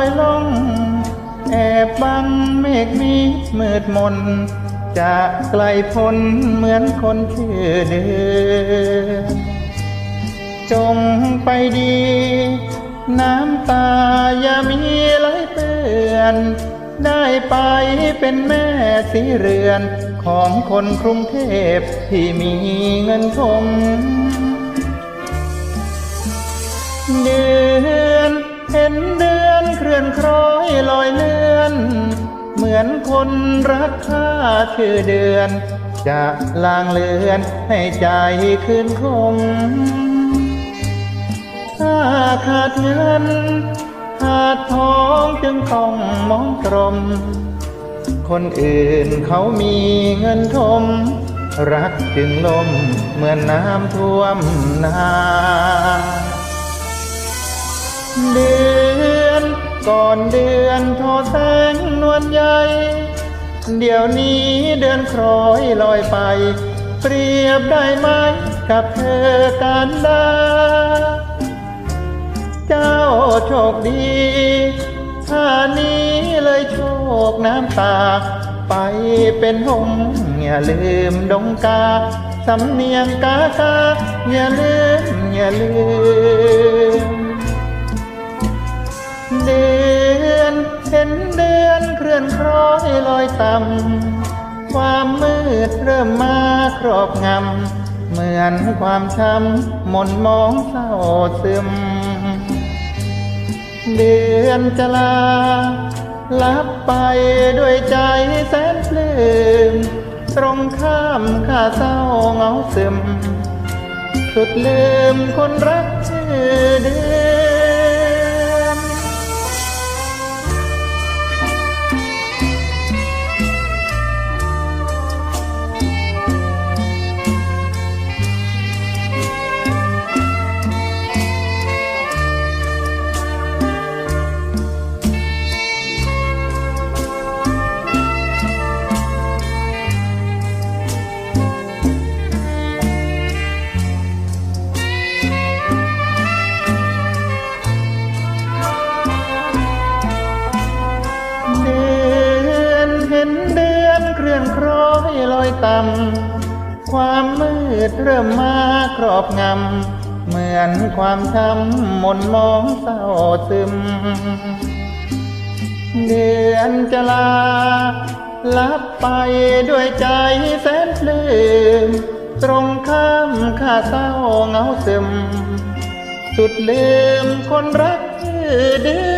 อยล่องแอบบังเมฆมีมืดมน จะไกลพ้นเหมือนคนชื่อเดือจงไปดี น้ำตาอย่ามีไหลเปื้อน ได้ไปเป็นแม่สีเรือนของคนกรุงเทพที่มีเงินทอง ลอยเลื่อน เหมือนคนรักข้าชื่อเดือน จะลางเลือนให้ใจคืนคงถ้าขาดเงินขาดทองจึงต้องมองตรม คนอื่นเขามีเงินทม รักจึงลมเหมือนน้ำท่วมนาเดือ ก่อนเดือนทอแสงนวลใหญ่เดี๋ยวนี้เดือนคล้อยลอยไป เปรียบได้ไหมกับเธอการดา เจ้าโชคดีท่านี้เลยโชคน้ำตา ไปเป็นหงอย่าลืมดงกา สำเนียงกากาอย่าลืมอย่าลืม อนเคลื่อนคล้อยลอยต่ำความมืดเริ่มมาครอบงำ เหมือนความช้ำหม่นมองเศร้าซึม เดือนจะลา ลับไปด้วยใจแสนปลื้มตรงข้ามข้าเศร้าเหงาซึม สุดลืมคนรักชื่อเดือน ต่ำความมืดเริ่มมาครอบงำ เหมือนความช้ำหม่นมองเศร้าซึม เดือนจะลา ลับไปด้วยใจแสนปลื้มตรงข้ามข้าเศร้าเหงาซึม สุดลืมคนรักชื่อเดือ